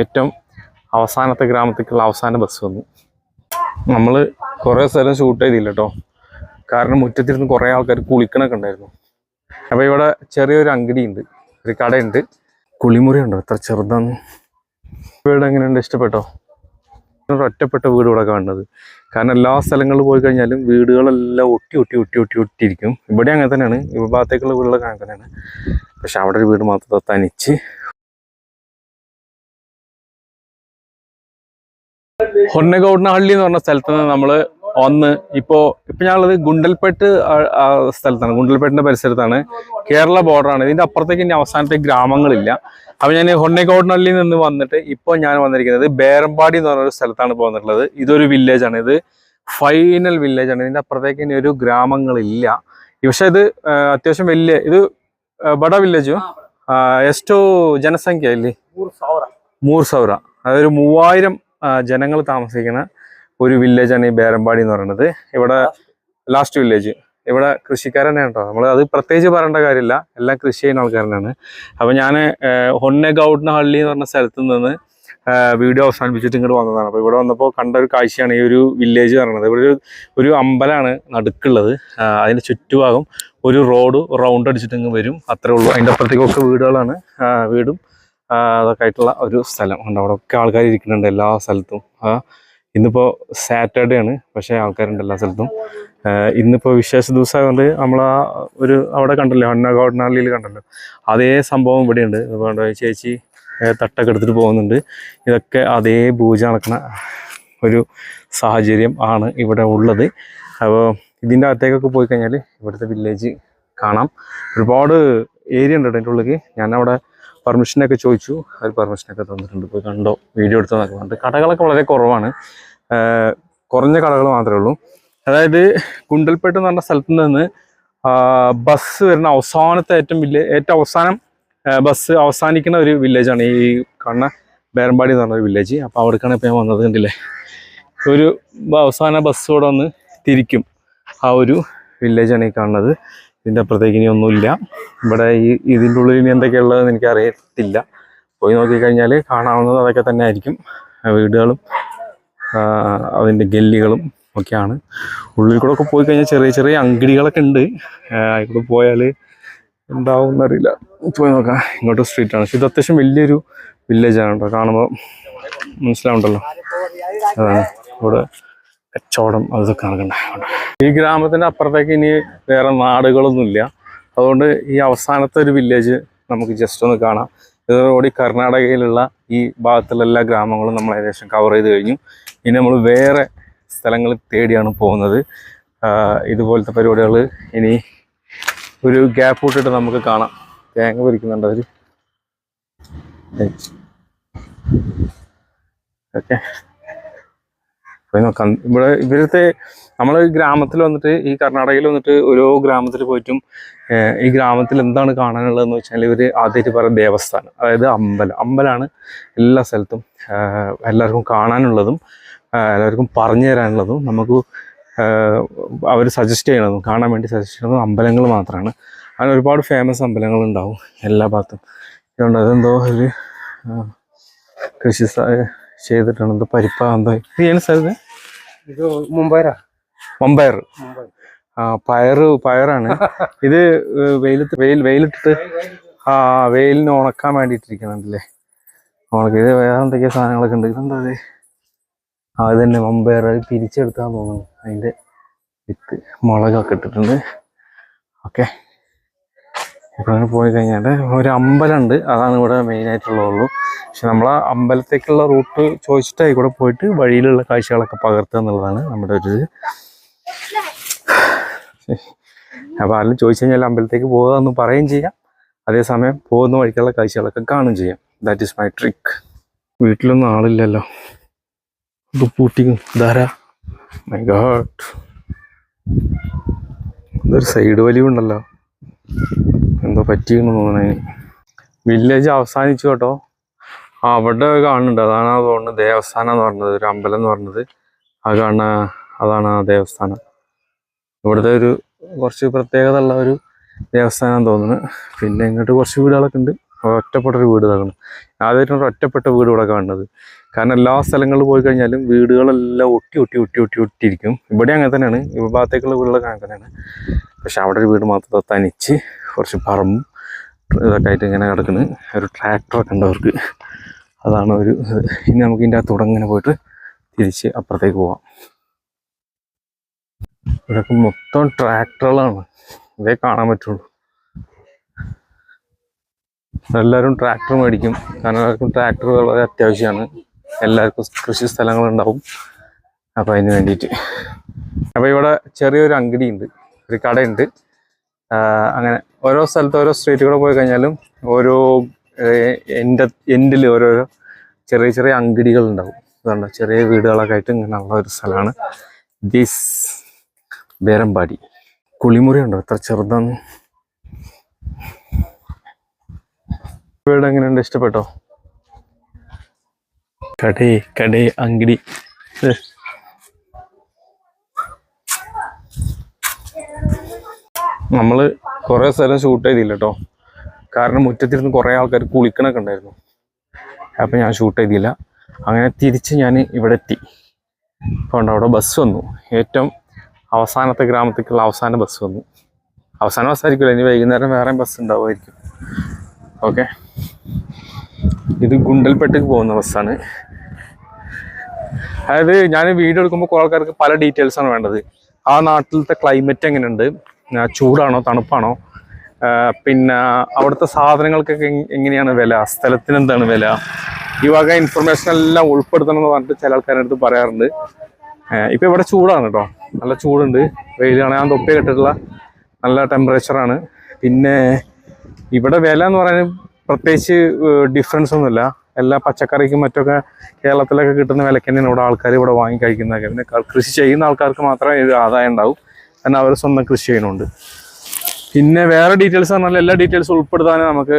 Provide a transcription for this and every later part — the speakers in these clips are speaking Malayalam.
ഏറ്റവും അവസാനത്തെ ഗ്രാമത്തേക്കുള്ള അവസാന ബസ് വന്നു. നമ്മൾ കുറേ സ്ഥലം ഷൂട്ട് ചെയ്തില്ല കേട്ടോ കാരണം മുറ്റത്തിരുന്ന് കുറേ ആൾക്കാർ കുളിക്കണൊക്കെ ഉണ്ടായിരുന്നു. അപ്പോൾ ഇവിടെ ചെറിയൊരു അങ്കടി ഉണ്ട് ഒരു കടയുണ്ട്. കുളിമുറി ഉണ്ടോ എത്ര ചെറുതാന്ന്. വീട് എങ്ങനെയുണ്ട്? ഇഷ്ടപ്പെട്ടോ? ഒറ്റപ്പെട്ട വീട് ഇവിടെ കാണുന്നത്. കാരണം എല്ലാ സ്ഥലങ്ങളിൽ പോയി കഴിഞ്ഞാലും വീടുകളെല്ലാം ഒട്ടി ഒട്ടി ഒട്ടി ഒട്ടി ഒട്ടിയിരിക്കും. ഇവിടെ അങ്ങനെ തന്നെയാണ്. ഇവിടെ ഭാഗത്തേക്കുള്ള വീടുകളൊക്കെ അങ്ങനെ തന്നെയാണ്. പക്ഷെ അവിടെ ഒരു വീട് മാത്രം തനിച്ച് ഹൊർണഗൗഡ്നഹള്ളി എന്ന് പറഞ്ഞ സ്ഥലത്ത് നിന്ന് നമ്മൾ ഒന്ന് ഇപ്പോ ഇപ്പം ഞങ്ങളത് ഗുണ്ടൽപേട്ട് സ്ഥലത്താണ്. ഗുണ്ടൽപേട്ടിന്റെ പരിസരത്താണ്. കേരള ബോർഡറാണ്. ഇതിന്റെ അപ്പുറത്തേക്ക് ഇനി അവസാനത്തെ ഗ്രാമങ്ങളില്ല. അപ്പൊ ഞാൻ ഹൊണ്ണക്കോട്ടനള്ളിയിൽ നിന്ന് വന്നിട്ട് ഇപ്പോൾ ഞാൻ വന്നിരിക്കുന്നത് ബേരമ്പാടി എന്ന് പറഞ്ഞൊരു സ്ഥലത്താണ് ഇപ്പോൾ വന്നിട്ടുള്ളത്. ഇതൊരു വില്ലേജാണ്. ഇത് ഫൈനൽ വില്ലേജാണ്. ഇതിന്റെ അപ്പുറത്തേക്ക് ഇനി ഒരു ഗ്രാമങ്ങളില്ല. പക്ഷേ ഇത് അത്യാവശ്യം വലിയ ഇത് ബഡ വില്ലേജു? എസ്റ്റോ ജനസംഖ്യ ഇല്ലേ മൂർ സൗര. അതായത് മൂവായിരം ജനങ്ങൾ താമസിക്കുന്ന ഒരു വില്ലേജാണ് ഈ ബേരമ്പാടി എന്ന് പറയുന്നത്. ഇവിടെ ലാസ്റ്റ് വില്ലേജ് ഇവിടെ കൃഷിക്കാരൻ തന്നെയാണ് കേട്ടോ. നമ്മൾ അത് പ്രത്യേകിച്ച് പറയേണ്ട കാര്യമില്ല. എല്ലാം കൃഷി ചെയ്യുന്ന ആൾക്കാർ തന്നെയാണ് അപ്പോൾ ഞാൻ ഹള്ളി എന്ന് പറഞ്ഞ സ്ഥലത്ത് നിന്ന് വീഡിയോ അവസാനിപ്പിച്ചിട്ട് ഇങ്ങോട്ട് വന്നതാണ്. അപ്പോൾ ഇവിടെ വന്നപ്പോൾ കണ്ട ഒരു കാഴ്ചയാണ് ഈ ഒരു വില്ലേജ് പറയുന്നത്. ഇവിടെ ഒരു ഒരു അമ്പലമാണ് നടുക്കുള്ളത്. അതിന്റെ ചുറ്റുഭാഗം ഒരു റോഡ് റൗണ്ട് അടിച്ചിട്ട് ഇങ്ങ് വരും. അത്രേ ഉള്ളൂ. അതിന്റെ അപ്പുറത്തേക്കൊക്കെ വീടുകളാണ്. വീടും അതൊക്കെ ആയിട്ടുള്ള ഒരു സ്ഥലം. ഉണ്ട് അവിടെ ഒക്കെ ആൾക്കാർ ഇരിക്കുന്നുണ്ട് എല്ലാ സ്ഥലത്തും. ആ, ഇന്നിപ്പോൾ സാറ്റർഡേ ആണ് പക്ഷേ ആൾക്കാരുണ്ട് എല്ലാ സ്ഥലത്തും. ഇന്നിപ്പോ വിശേഷ ദിവസമായതുകൊണ്ട് നമ്മൾ ആ ഒരു അവിടെ കണ്ടല്ലോ ഹൊന്നഗോഡ്നാളിയിൽ കണ്ടല്ലോ. അതേ സംഭവം ഇവിടെയുണ്ട്. അതുകൊണ്ട് ചേച്ചി തട്ടൊക്കെ എടുത്തിട്ട് പോകുന്നുണ്ട്. ഇതൊക്കെ അതേ പൂജ നടക്കുന്ന ഒരു സാഹചര്യം ആണ് ഇവിടെ ഉള്ളത്. അപ്പോൾ ഇതിന്റെ അകത്തേക്കൊക്കെ പോയി കഴിഞ്ഞാൽ ഇവിടുത്തെ വില്ലേജ് കാണാം. ഒരുപാട് ഏരിയ ഉണ്ട് അതിന്റെ ഉള്ളിൽ ഞാൻ അവിടെ പെർമിഷനൊക്കെ ചോദിച്ചു. അവർ പെർമിഷനൊക്കെ തന്നിട്ടുണ്ട്. പോയി കണ്ടോ? വീഡിയോ എടുത്ത് പറഞ്ഞിട്ട്. കടകളൊക്കെ വളരെ കുറവാണ്. കുറഞ്ഞ കടകൾ മാത്രമേ ഉള്ളൂ. അതായത് ഗുണ്ടൽപേട്ട് എന്ന് പറഞ്ഞ സ്ഥലത്ത് നിന്ന് ബസ് വരുന്ന അവസാനത്തെ ഏറ്റവും വലിയ ഏറ്റവും അവസാനം ബസ് അവസാനിക്കുന്ന ഒരു വില്ലേജാണ് ഈ കാണുന്ന ബേരമ്പാടി എന്ന് പറഞ്ഞ ഒരു വില്ലേജ്. അപ്പോൾ അവിടേക്കാണ് ഇപ്പോൾ ഞാൻ വന്നത് കണ്ടില്ലേ? ഒരു അവസാന ബസ്സോടെ ഒന്ന് തിരിക്കും ആ ഒരു വില്ലേജാണ് ഈ കാണുന്നത്. ഇതിന്റെ അപ്പുറത്തേക്ക് ഇനി ഒന്നുമില്ല. ഇവിടെ ഈ ഇതിന്റെ ഉള്ളിൽ ഇനി എന്തൊക്കെയുള്ളതെന്ന് എനിക്ക് അറിയത്തില്ല. പോയി നോക്കിക്കഴിഞ്ഞാൽ കാണാവുന്നത് അതൊക്കെ തന്നെ ആയിരിക്കും. വീടുകളും അതിന്റെ ഗല്ലികളും ഒക്കെയാണ്. ഉള്ളിൽ കൂടെ ഒക്കെ പോയി കഴിഞ്ഞാൽ ചെറിയ ചെറിയ അങ്കിടികളൊക്കെ ഉണ്ട്. അതിലൂടെ പോയാൽ ഉണ്ടാവും എന്നറിയില്ല പോയി നോക്കാം. ഇങ്ങോട്ട് സ്ട്രീറ്റാണ് പക്ഷെ ഇത് അത്യാവശ്യം വലിയൊരു വില്ലേജാണ് കേട്ടോ. കാണുമ്പോൾ മനസ്സിലാവുണ്ടല്ലോ. അതാണ്. ഇവിടെ കച്ചവടം അതൊക്കെ നടക്കണ്ട. ഈ ഗ്രാമത്തിന്റെ അപ്പുറത്തേക്ക് ഇനി വേറെ നാടുകളൊന്നുമില്ല. അതുകൊണ്ട് ഈ അവസാനത്തെ ഒരു വില്ലേജ് നമുക്ക് ജസ്റ്റ് ഒന്ന് കാണാം. ഇതോടുകൂടി കർണാടകയിലുള്ള ഈ ഭാഗത്തുള്ള എല്ലാ ഗ്രാമങ്ങളും നമ്മൾ ഏകദേശം കവർ ചെയ്ത് കഴിഞ്ഞു. ഇനി നമ്മൾ വേറെ സ്ഥലങ്ങൾ തേടിയാണ് പോകുന്നത്. ഇതുപോലത്തെ പരിപാടികൾ ഇനി ഒരു ഗ്യാപ്പ് ഇട്ടിട്ട് നമുക്ക് കാണാം. തേങ്ങ പൊരിക്കുന്നുണ്ട് അവർ ഓക്കെ. പോയി നോക്കാം. ഇവിടെ ഇവിടുത്തെ നമ്മൾ ഗ്രാമത്തിൽ വന്നിട്ട് ഈ കർണാടകയിൽ വന്നിട്ട് ഓരോ ഗ്രാമത്തിൽ പോയിട്ടും ഈ ഗ്രാമത്തിൽ എന്താണ് കാണാനുള്ളതെന്ന് വെച്ചാൽ ഇവർ ആദ്യമായിട്ട് പറയുന്ന ദേവസ്ഥാനം അതായത് അമ്പലം. അമ്പലമാണ് എല്ലാ സ്ഥലത്തും എല്ലാവർക്കും കാണാനുള്ളതും എല്ലാവർക്കും പറഞ്ഞു തരാനുള്ളതും നമുക്ക് അവർ സജസ്റ്റ് ചെയ്യണതും കാണാൻ വേണ്ടി സജസ്റ്റ് ചെയ്യണതും അമ്പലങ്ങൾ മാത്രമാണ് അങ്ങനെ ഒരുപാട് ഫേമസ് അമ്പലങ്ങൾ ഉണ്ടാവും എല്ലാ ഭാഗത്തും. അതുകൊണ്ട് അതെന്തോ ഒരു കൃഷി ചെയ്തിട്ടുണ്ട് എന്ത് പരിപ്പാന്തോ ഇത് ഏത് സ്ഥലത്ത്? ഇത് ആ പയറ് പയറാണ്. ഇത് വെയിലത്ത് വെയിൽ വെയിലിട്ടിട്ട് ആ വെയിലിന് ഉണക്കാൻ വേണ്ടിയിട്ടിരിക്കുന്നുണ്ടല്ലേ? ഉണക്ക ഇത് വേറെ എന്തൊക്കെയാ സാധനങ്ങളൊക്കെ ഉണ്ട്. ഇതെന്താ അത് ആ ഇത് തന്നെ മമ്പയർ അത് തോന്നുന്നു. അതിന്റെ വിത്ത് മുളകൊക്കെ ഇട്ടിട്ടുണ്ട്. ഓക്കെ. അങ്ങനെ പോയി കഴിഞ്ഞാൽ ഒരു അമ്പലമുണ്ട് അതാണ് ഇവിടെ മെയിൻ ആയിട്ടുള്ളൂ പക്ഷെ നമ്മൾ ആ അമ്പലത്തേക്കുള്ള റൂട്ട് ചോദിച്ചിട്ടായി ഇവിടെ പോയിട്ട് വഴിയിലുള്ള കാഴ്ചകളൊക്കെ പകർത്തുക എന്നുള്ളതാണ് നമ്മുടെ ഒരു അപ്പോൾ ആരും ചോദിച്ചു കഴിഞ്ഞാൽ അമ്പലത്തേക്ക് പോകുക പറയുകയും ചെയ്യാം. അതേസമയം പോകുന്ന വഴിക്കുള്ള കാഴ്ചകളൊക്കെ കാണുകയും ചെയ്യാം. ദാറ്റ് ഈസ് മൈ ട്രിക്ക് വീട്ടിലൊന്നും ആളില്ലല്ലോ. ഇത് പൂട്ടി ധാരാ മൈ ഗാഡ് ഇതൊരു സൈഡ് വലിവുണ്ടല്ലോ. എന്തോ പറ്റിയെന്ന് തോന്നണേ വില്ലേജ് അവസാനിച്ചു കേട്ടോ. അവിടെ കാണുന്നുണ്ട്. അതാണ് തോന്നുന്നത് ദേവസ്ഥാനം എന്ന് പറഞ്ഞത്. ഒരു അമ്പലം എന്ന് പറഞ്ഞത്. ആ കാണുന്ന അതാണ് ആ ദേവസ്ഥാനം. ഇവിടുത്തെ ഒരു കുറച്ച് പ്രത്യേകത ഉള്ള ഒരു ദേവസ്ഥാനം തോന്നുന്നു. പിന്നെ ഇങ്ങോട്ട് കുറച്ച് വീടുകളൊക്കെ ഉണ്ട്. ഒറ്റപ്പെട്ടൊരു വീട് ഇതാകണം ആദ്യമായിട്ടാണ് ഒറ്റപ്പെട്ട വീട് ഇവിടെ കാണുന്നത്. കാരണം എല്ലാ സ്ഥലങ്ങളിൽ പോയി കഴിഞ്ഞാലും വീടുകളെല്ലാം ഒട്ടി ഒട്ടി ഒട്ടി ഒട്ടി ഒട്ടിയിരിക്കും. ഇവിടെ അങ്ങനെ തന്നെയാണ്. ഈ ഭാഗത്തേക്കുള്ള വീടുകളൊക്കെ അങ്ങനെ തന്നെയാണ്. പക്ഷെ അവിടെ ഒരു വീട് മാത്രം തനിച്ച് കുറച്ച് പറമ്പും ഇതൊക്കെ ആയിട്ട് ഇങ്ങനെ കിടക്കുന്നു ഒരു ട്രാക്ടറൊക്കെ ഉണ്ട് അവർക്ക്. അതാണ് ഒരു ഇനി നമുക്ക് ഇതിന്റെ അകത്തൂടെ ഇങ്ങനെ പോയിട്ട് തിരിച്ച് അപ്പുറത്തേക്ക് പോവാം. ഇവിടെയൊക്കെ മൊത്തം ട്രാക്ടറുകളാണ് ഇതേ കാണാൻ പറ്റുള്ളൂ. എല്ലാവരും ട്രാക്ടർ മേടിക്കും. കാരണം എല്ലാവർക്കും ട്രാക്ടർ വളരെ അത്യാവശ്യമാണ്. എല്ലാവർക്കും കൃഷി സ്ഥലങ്ങളുണ്ടാവും. അപ്പോൾ അതിന് വേണ്ടിയിട്ട്. അപ്പോൾ ഇവിടെ ചെറിയൊരു അങ്കടി ഉണ്ട് ഒരു കടയുണ്ട്. അങ്ങനെ ഓരോ സ്ഥലത്ത് ഓരോ സ്ട്രീറ്റ് കൂടെ പോയി കഴിഞ്ഞാലും ഓരോ എന്റെ എൻഡിൽ ഓരോരോ ചെറിയ ചെറിയ അങ്കടികൾ ഉണ്ടാവും. അതുകൊണ്ട് ചെറിയ വീടുകളൊക്കെ ആയിട്ട് ഇങ്ങനെയുള്ള ഒരു സ്ഥലമാണ്. ദിസ് ബേരമ്പാടി. കുളിമുറി ഉണ്ടോ എത്ര ചെറുതാണ് വീട് എങ്ങനെയുണ്ട്? ഇഷ്ടപ്പെട്ടോ? കടേ കടേ അങ്കിടി. നമ്മൾ കുറെ സ്ഥലം ഷൂട്ട് ചെയ്തില്ല കേട്ടോ കാരണം മുറ്റത്തിരുന്ന് കുറെ ആൾക്കാർ കുളിക്കണൊക്കെ ഉണ്ടായിരുന്നു. അപ്പൊ ഞാൻ ഷൂട്ട് ചെയ്തില്ല. അങ്ങനെ തിരിച്ച് ഞാൻ ഇവിടെ എത്തി. അതുകൊണ്ട് അവിടെ ബസ് വന്നു. ഏറ്റവും അവസാനത്തെ ഗ്രാമത്തേക്കുള്ള അവസാന ബസ് വന്നു. അവസാന ബസ് ആയിരിക്കില്ല ഇനി വൈകുന്നേരം വേറെ ബസ് ഉണ്ടാവുമായിരിക്കും. ഓക്കെ ഇത് ഗുണ്ടൽപേട്ടക്ക് പോകുന്ന ബസ്സാണ് അതായത് ഞാൻ വീഡിയോ എടുക്കുമ്പോൾ കുറേ ആൾക്കാർക്ക് പല ഡീറ്റെയിൽസ് ആണ് വേണ്ടത്. ആ നാട്ടിലത്തെ ക്ലൈമറ്റ് എങ്ങനെയുണ്ട്? ചൂടാണോ? തണുപ്പാണോ? പിന്നെ അവിടുത്തെ സാധനങ്ങൾക്കൊക്കെ എങ്ങനെയാണ് വില? സ്ഥലത്തിന് എന്താണ് വില? ഈ വക ഇൻഫർമേഷൻ എല്ലാം ഉൾപ്പെടുത്തണം എന്ന് പറഞ്ഞിട്ട് ചില ആൾക്കാരുടെ അടുത്ത് പറയാറുണ്ട്. ഇപ്പം ഇവിടെ ചൂടാണ് കേട്ടോ നല്ല ചൂടുണ്ട്. വെയിലാണ് ഞാൻ തൊപ്പി കെട്ടിട്ടുള്ള നല്ല ടെമ്പറേച്ചറാണ് പിന്നെ ഇവിടെ വില എന്ന് പറയുന്നത് പ്രത്യേകിച്ച് ഡിഫറൻസ് ഒന്നുമില്ല. എല്ലാ പച്ചക്കറിക്കും മറ്റൊക്കെ കേരളത്തിലൊക്കെ കിട്ടുന്ന വിലക്ക് തന്നെയാണ് ഇവിടെ ആൾക്കാർ ഇവിടെ വാങ്ങി കഴിക്കുന്നതൊക്കെ. പിന്നെ കൃഷി ചെയ്യുന്ന ആൾക്കാർക്ക് മാത്രമേ ഇത് ആദായം ഉണ്ടാവും. കാരണം അവർ സ്വന്തം കൃഷി ചെയ്യുന്നുണ്ട്. പിന്നെ വേറെ ഡീറ്റെയിൽസ് പറഞ്ഞാൽ എല്ലാ ഡീറ്റെയിൽസും ഉൾപ്പെടുത്താനേ നമുക്ക്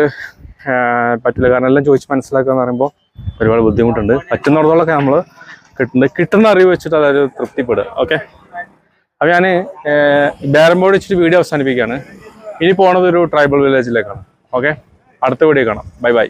പറ്റില്ല. കാരണം എല്ലാം ചോദിച്ച് മനസ്സിലാക്കുക എന്ന് പറയുമ്പോൾ ഒരുപാട് ബുദ്ധിമുട്ടുണ്ട്. പറ്റുന്നിടത്തോളൊക്കെ നമ്മൾ കിട്ടുന്നത് കിട്ടുന്ന അറിവ് വെച്ചിട്ട് അതായത് തൃപ്തിപ്പെടുക. ഓക്കെ അപ്പോൾ ഞാൻ ബേരമ്പോട് വെച്ചിട്ട് വീഡിയോ അവസാനിപ്പിക്കുകയാണ്. ഇനി പോണത് ഒരു ട്രൈബൽ വില്ലേജിലേക്കാണ് ഓക്കെ അടുത്ത വീഡിയോ കാണാം. Bye bye